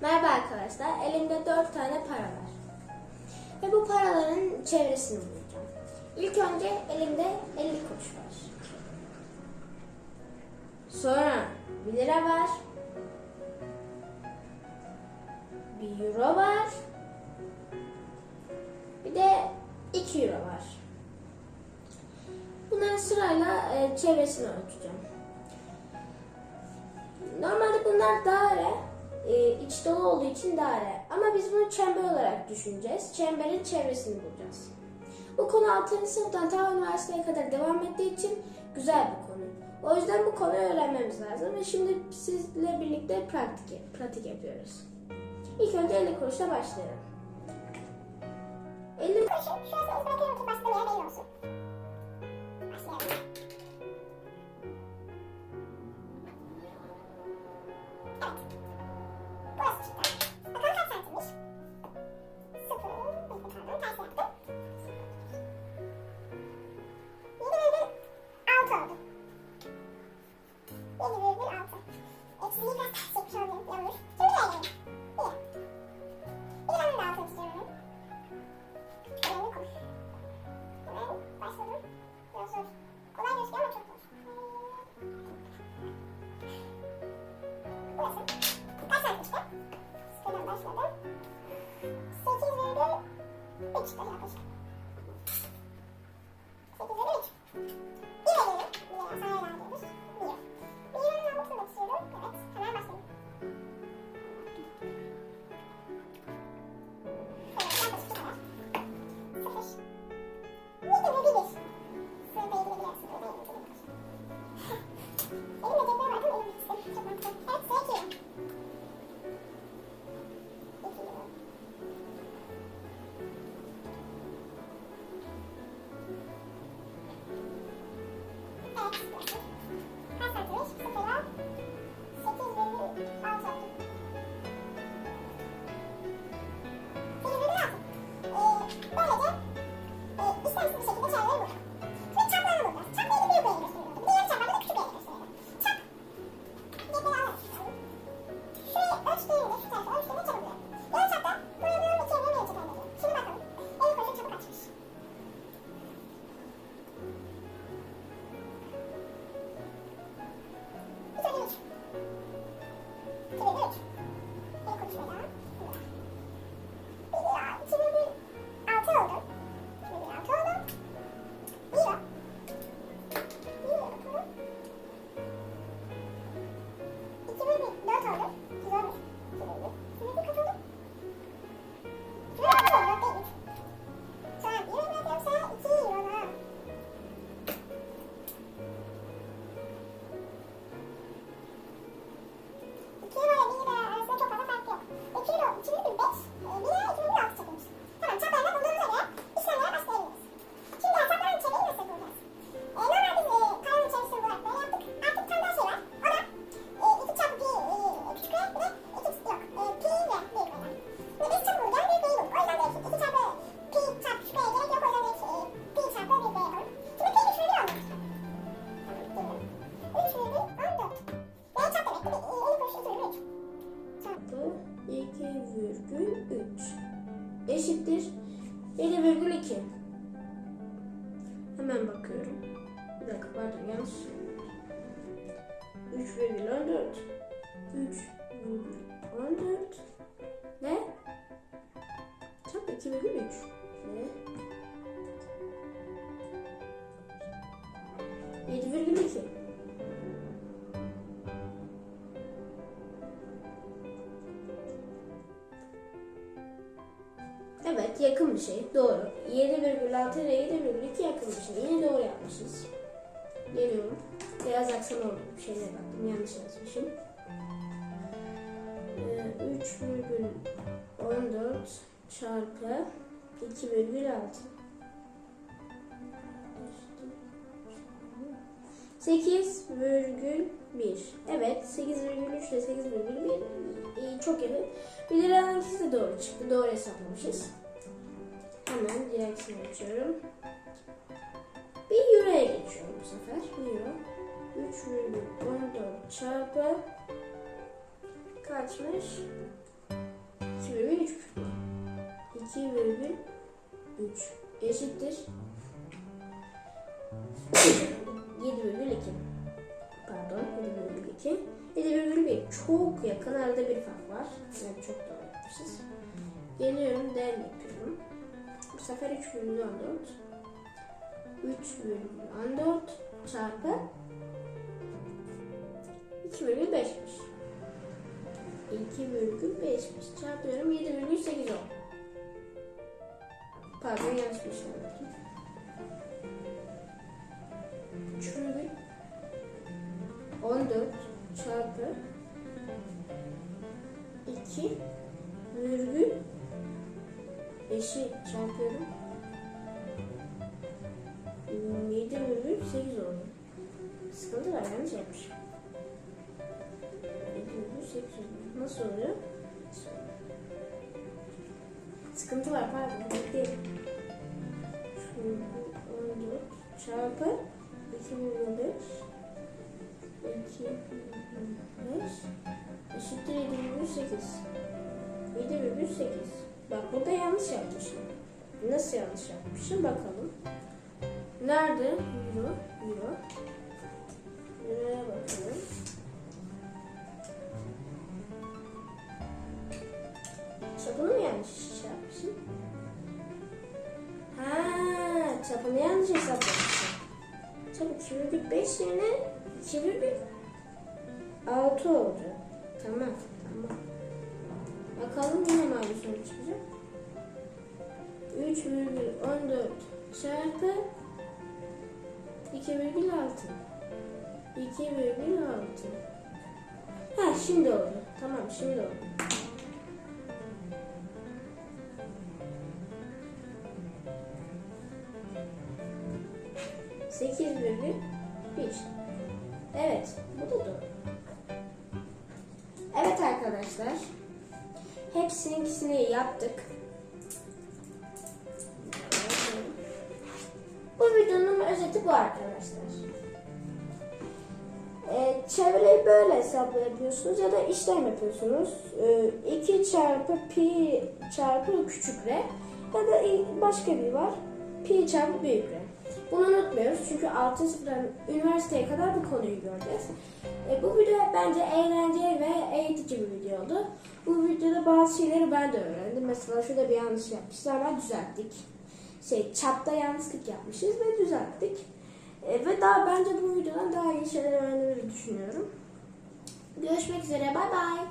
Merhaba arkadaşlar. Elimde dört tane para var. Ve bu paraların çevresini bulacağım. İlk önce elimde 50 kuruş var. Sonra 1 lira var. 1 euro var. Bir de 2 euro var. Bunları sırayla e, çevresini ölçeceğim. Normalde bunlar daire olduğu için daire ama biz bunu çember olarak düşüneceğiz. Çemberin çevresini bulacağız. Bu konu 6. sınıftan ta üniversiteye kadar devam ettiği için güzel bir konu. O yüzden bu konuyu öğrenmemiz lazım ve şimdi sizle birlikte pratik, pratik yapıyoruz. İlk önce 50 kuruşla başlayalım. 50 kuruşun şurası uzatıyor ki başka bir olsun. 2,3 eşittir. 7,2 Hemen bakıyorum. Bir dakika pardon yanlış. 3,14 3,14 Evet yakın bir şey. Doğru. 7,6 ile 7,2 yakın bir şey. Yine doğru yapmışız. Geliyorum. Biraz aksan oldu bir şeyler baktım. Yanlış yazmışım. Ee, 3,14 çarpı 2,6 8,1 Evet 8,3 ile 8,1 ee, çok yakın. Bir liranın ikisi de doğru çıktı. Doğru hesaplamışız. Hemen diğerisini açıyorum. Bir euroya geçiyorum bu sefer. Bir euro. 3,14 çarpı kaçmış? 2,3 2,3 eşittir 7,2 pardon 7,2 7,1 çok yakın arada bir fark var. Yani çok doğru yapmışız. Geliyorum del yapıyorum bu sefer 3 virgül 14 3 virgül 14 çarpı 2 virgül 5'miş 2 virgül 5'miş çarpıyorum 7 virgül 8 oldu. Pardon yanlış bir işlem yaptım. 3 virgül 14 çarpı 2 virgül 5'i çarpıyorum 7 virgül 8 oldu. Sıkıntı var yanlış yapmışım. 7 virgül 8 oldu. Nasıl oluyor? Sıkıntı var pardon. Bekleyelim. Şu 14 çarpı 2 virgül 5 2 virgül 5 eşittir 7 virgül 8 7 virgül 8 Bak burada yanlış yapmışım. Nasıl yanlış yapmışım bakalım. Nerede? Euro. Euro. Euro'ya bakalım. Çapını mı yanlış şey yapmışım? Ha, çapını yanlış hesaplamışım. Çapı 2,5 yerine 2,6 oldu. Tamam, tamam. Bakalım aynı sonuç çıkacak? 3,14 çarpı 2,6 2,6 Ha şimdi oldu. Tamam şimdi oldu. Sekiz virgül bir. Evet, bu da doğru. Evet arkadaşlar. Hepsininkisini yaptık. Bu videonun özeti bu arkadaşlar. Ee, çevreyi böyle hesapla yapıyorsunuz ya da işlem yapıyorsunuz. Ee, 2 çarpı pi çarpı küçük r ya da başka bir var. Pi çarpı büyük r. Bunu unutmuyoruz çünkü 6. sınıftan üniversiteye kadar bu konuyu göreceğiz. E, bu video bence eğlenceli ve eğitici bir video oldu. Bu videoda bazı şeyleri ben de öğrendim. Mesela şurada bir yanlış yapmışız ama düzelttik. Şey çapta yanlışlık yapmışız ve düzelttik. E, ve daha bence bu videodan daha iyi şeyler öğrendiğimizi düşünüyorum. Görüşmek üzere. Bay bay.